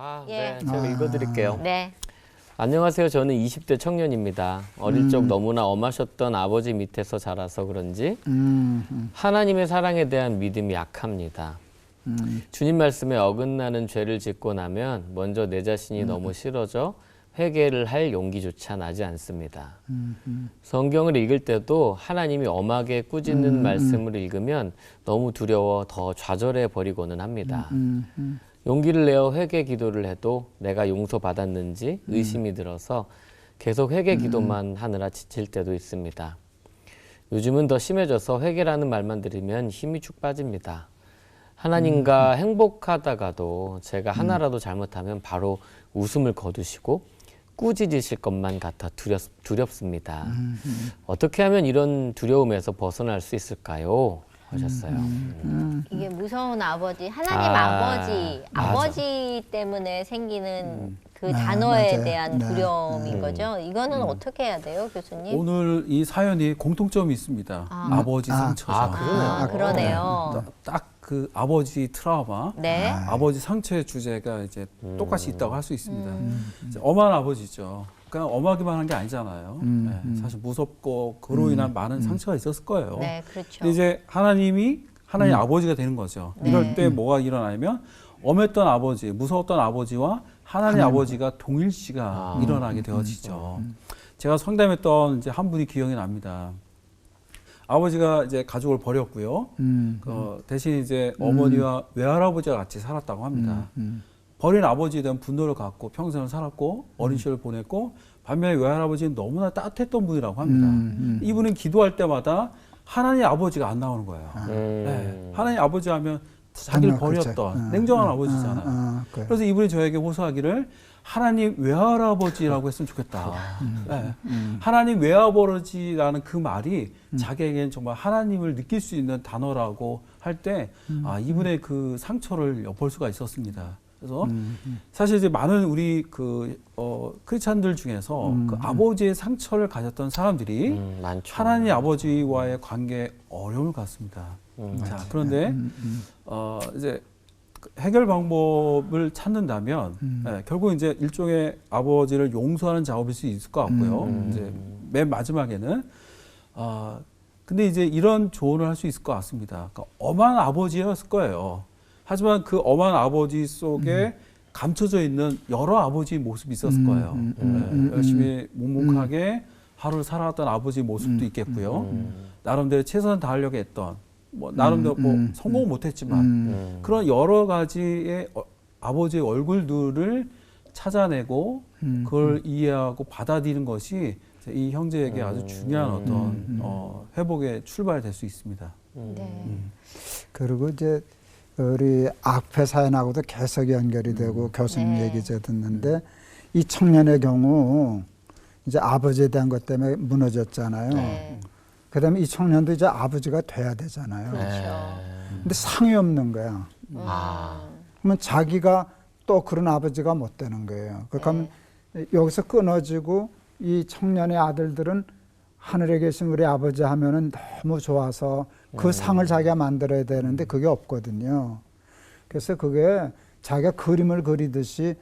아, 예. 네. 제가 읽어드릴게요. 네. 안녕하세요. 저는 20대 청년입니다. 어릴 음. 적 너무나 엄하셨던 아버지 밑에서 자라서 그런지 음, 음, 하나님의 사랑에 대한 믿음이 약합니다. 음. 주님 말씀에 어긋나는 죄를 짓고 나면 먼저 내 자신이 음. 너무 싫어져 회개를 할 용기조차 나지 않습니다. 음, 성경을 읽을 때도 하나님이 엄하게 꾸짖는 말씀을 읽으면 너무 두려워 더 좌절해 버리고는 합니다. 음, 음. 용기를 내어 회개 기도를 해도 내가 용서받았는지 의심이 들어서 계속 회개 기도만 하느라 지칠 때도 있습니다. 요즘은 더 심해져서 회개라는 말만 들으면 힘이 축 빠집니다. 하나님과 행복하다가도 제가 하나라도 잘못하면 바로 웃음을 거두시고 꾸짖으실 것만 같아 두렵, 두렵습니다. 어떻게 하면 이런 두려움에서 벗어날 수 있을까요? 하셨어요. 이게 무서운 아버지, 하나님 아, 아, 버지 맞아. 아버지 때문에 생기는 그 아, 단어에 맞아요. 대한 네. 두려움인 거죠. 이거는 어떻게 해야 돼요, 교수님? 오늘 이 사연이 공통점이 있습니다. 아. 아. 버지 아. 상처죠. 아, 그러네요. 아, 그러네요. 딱 그 아버지 트라우마, 네. 아. 아버지 상처의 주제가 이제 똑같이 있다고 할 수 있습니다. 음. 이제 엄한 아버지죠. 그러니까 엄하기만 한 게 아니잖아요. 음, 네, 사실 무섭고 그로 인한 많은 상처가 있었을 거예요. 네, 그렇죠. 근데 이제 하나님이 하나님 아버지가 되는 거죠. 네. 이럴 때 뭐가 일어나냐면 엄했던 아버지, 무서웠던 아버지와 하나님 아버지가 동일시가 아. 일어나게 되어지죠. 제가 상담했던 이제 한 분이 기억이 납니다. 아버지가 이제 가족을 버렸고요. 음, 그 대신 이제 어머니와 외할아버지가 같이 살았다고 합니다. 음. 버린 아버지에 대한 분노를 갖고 평생을 살았고 어린 시절을 보냈고 반면에 외할아버지는 너무나 따뜻했던 분이라고 합니다. 음, 이분은 기도할 때마다 하나님 아버지가 안 나오는 거예요. 음. 네. 하나님 아버지 하면 자기를 아, 그렇죠. 버렸던 아, 냉정한 아, 아버지잖아요. 아, 아, 그래. 그래 서 이분이 저에게 호소하기를 하나님 외할아버지라고 했으면 좋겠다. 네. 하나님 외할아버지라는 그 말이 자기에겐 정말 하나님을 느낄 수 있는 단어라고 할 때 아, 이분의 그 상처를 엿볼 수가 있었습니다. 그래서 사실 이제 많은 우리 그 어, 크리스찬들 중에서 그 아버지의 상처를 가졌던 사람들이 음. 하나님 아버지와의 관계에 어려움을 갖습니다. 음, 자, 그런데 어, 이제 그 해결 방법을 찾는다면 예, 결국 이제 일종의 아버지를 용서하는 작업일 수 있을 것 같고요. 음. 이제 맨 마지막에는 아 근데 이제 이런 조언을 할 수 있을 것 같습니다. 그러니까 엄한 아버지였을 거예요. 하지만 그 엄한 아버지 속에 감춰져 있는 여러 아버지 모습이 있었을 음, 거예요. 음, 예, 음, 음, 열심히 묵묵하게 하루를 살아왔던 아버지 모습도 있겠고요. 음. 나름대로 최선을 다하려고 했던 뭐 나름대로 음, 뭐 음, 성공 은 못했지만 음, 음. 그런 여러 가지의 어, 아버지의 얼굴들을 찾아내고 음, 그걸 이해하고 받아들이는 것이 이 형제에게 아주 중요한 어떤 음. 어, 회복의 출발이 될수 있습니다. 네. 그리고 이제 우리 악패 사연하고도 계속 연결이 되고 교수님 네. 얘기 제 듣는데 이 청년의 경우 이제 아버지에 대한 것 때문에 무너졌잖아요. 네. 그다음에 이 청년도 이제 아버지가 돼야 되잖아요. 그렇죠. 근데 상이 없는 거야. 음. 아. 그러면 자기가 또 그런 아버지가 못 되는 거예요. 그러니까 여기서 끊어지고 이 청년의 아들들은 하늘에 계신 우리 아버지 하면은 너무 좋아서 그 상을 자기가 만들어야 되는데 그게 없거든요. 그래서 그게 자기가 그림을 그리듯이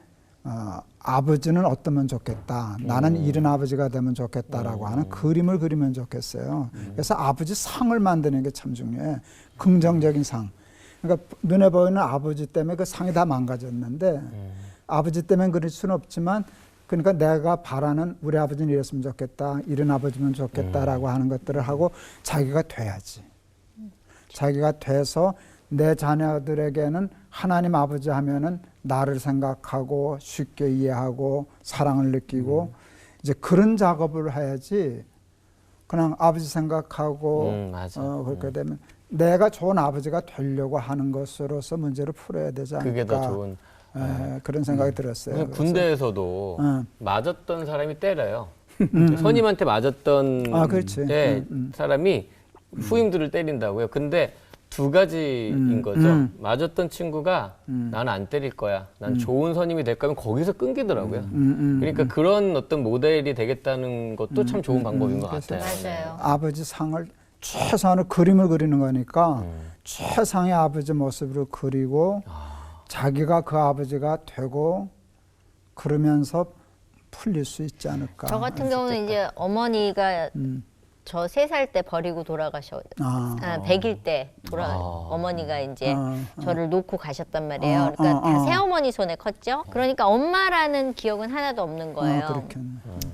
어, 아버지는 어떠면 좋겠다. 나는 이런 아버지가 되면 좋겠다라고 하는 그림을 그리면 좋겠어요. 그래서 아버지 상을 만드는 게 참 중요해. 긍정적인 상. 그러니까 눈에 보이는 아버지 때문에 그 상이 다 망가졌는데 아버지 때문에 그럴 수는 없지만 그러니까 내가 바라는 우리 아버지는 이랬으면 좋겠다. 이런 아버지면 좋겠다라고 하는 것들을 하고 자기가 돼야지. 자기가 돼서 내 자녀들에게는 하나님 아버지 하면은 나를 생각하고 쉽게 이해하고 사랑을 느끼고 이제 그런 작업을 해야지 그냥 아버지 생각하고 음. 어, 그렇게 되면 내가 좋은 아버지가 되려고 하는 것으로서 문제를 풀어야 되지 않을까 그게 더 좋은. 에, 그런 생각이 들었어요. 군대에서도 응. 맞았던 사람이 때려요. 선임한테 맞았던 아, 그렇지. 때 음, 음. 사람이 후임들을 때린다고요. 근데 두 가지인 음, 거죠. 음. 맞았던 친구가 나는 안 때릴 거야. 난 좋은 선임이 될 거면 거기서 끊기더라고요. 음, 음. 그러니까 그런 어떤 모델이 되겠다는 것도 참 좋은 방법인 것 같아요. 맞아요. 아버지 상을 최소한의 그림을 그리는 거니까 음. 최상의 아버지 모습으로 그리고 자기가 그 아버지가 되고 그러면서 풀릴 수 있지 않을까. 저 같은 경우는 때. 이제 어머니가 음. 저 세 살 때 버리고 돌아가셔. 아, 아, 100일 때 돌아 아. 어머니가 이제 아, 저를 놓고 가셨단 말이에요. 아, 그러니까 아, 다 아. 새어머니 손에 컸죠. 그러니까 엄마라는 기억은 하나도 없는 거예요. 아, 그렇겠네.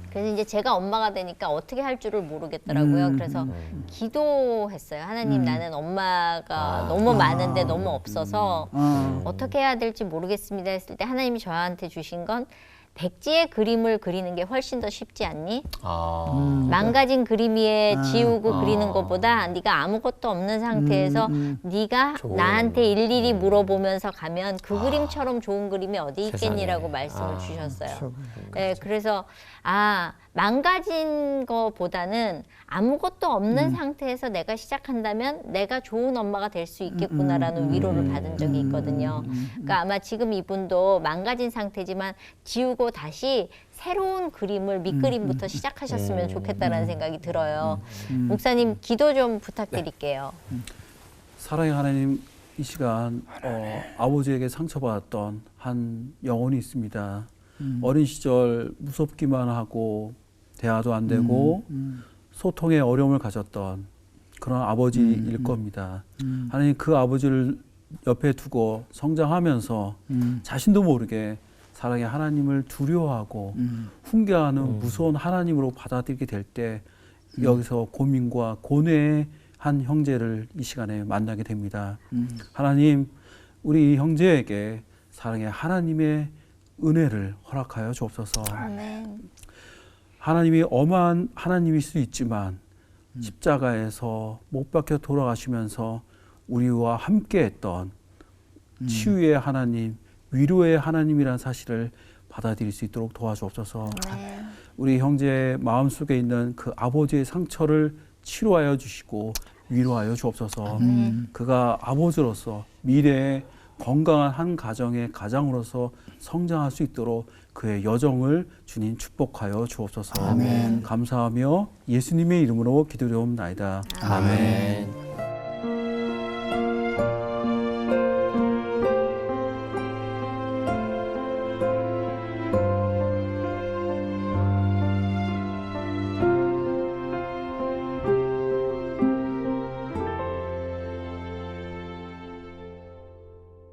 그래서 이제 제가 엄마가 되니까 어떻게 할 줄을 모르겠더라고요. 음, 그래서 기도했어요. 하나님 나는 엄마가 너무 많은데 너무 없어서 아, 어떻게 해야 될지 모르겠습니다 했을 때 하나님이 저한테 주신 건 백지의 그림을 그리는 게 훨씬 더 쉽지 않니? 아. 음. 망가진 그림 위에 지우고 아. 그리는 것보다 네가 아무것도 없는 상태에서 음, 네가 좋은. 나한테 일일이 물어보면서 가면 그 그림처럼 좋은 그림이 어디 있겠니라고 세상에. 말씀을 아. 주셨어요. 저거. 네, 그래서 아 망가진 거보다는 아무것도 없는 상태에서 내가 시작한다면 내가 좋은 엄마가 될 수 있겠구나라는 위로를 받은 적이 있거든요. 그러니까 아마 지금 이분도 망가진 상태지만 지우고 다시 새로운 그림을 밑그림부터 시작하셨으면 좋겠다라는 생각이 들어요. 목사님 기도 좀 부탁드릴게요. 사랑의 하나님 이 시간 어, 아버지에게 상처받았던 한 영혼이 있습니다. 어린 시절 무섭기만 하고 대화도 안 되고 소통에 어려움을 가졌던 그런 아버지일 겁니다. 하나님 그 아버지를 옆에 두고 성장하면서 음, 자신도 모르게 사랑의 하나님을 두려워하고 음, 훈계하는 무서운 하나님으로 받아들이게 될 때 여기서 고민과 고뇌의 한 형제를 이 시간에 만나게 됩니다. 음. 하나님, 우리 이 형제에게 사랑의 하나님의 은혜를 허락하여 주옵소서. 아멘. 하나님이 엄한 하나님일 수 있지만 십자가에서 못 박혀 돌아가시면서 우리와 함께했던 치유의 하나님, 위로의 하나님이라는 사실을 받아들일 수 있도록 도와주옵소서. 아멘. 우리 형제의 마음속에 있는 그 아버지의 상처를 치료하여 주시고 위로하여 주옵소서. 그가 아버지로서 미래에 건강한 한 가정의 가장으로서 성장할 수 있도록 그의 여정을 주님 축복하여 주옵소서. 감사하며 예수님의 이름으로 기도드리옵나이다. 아멘.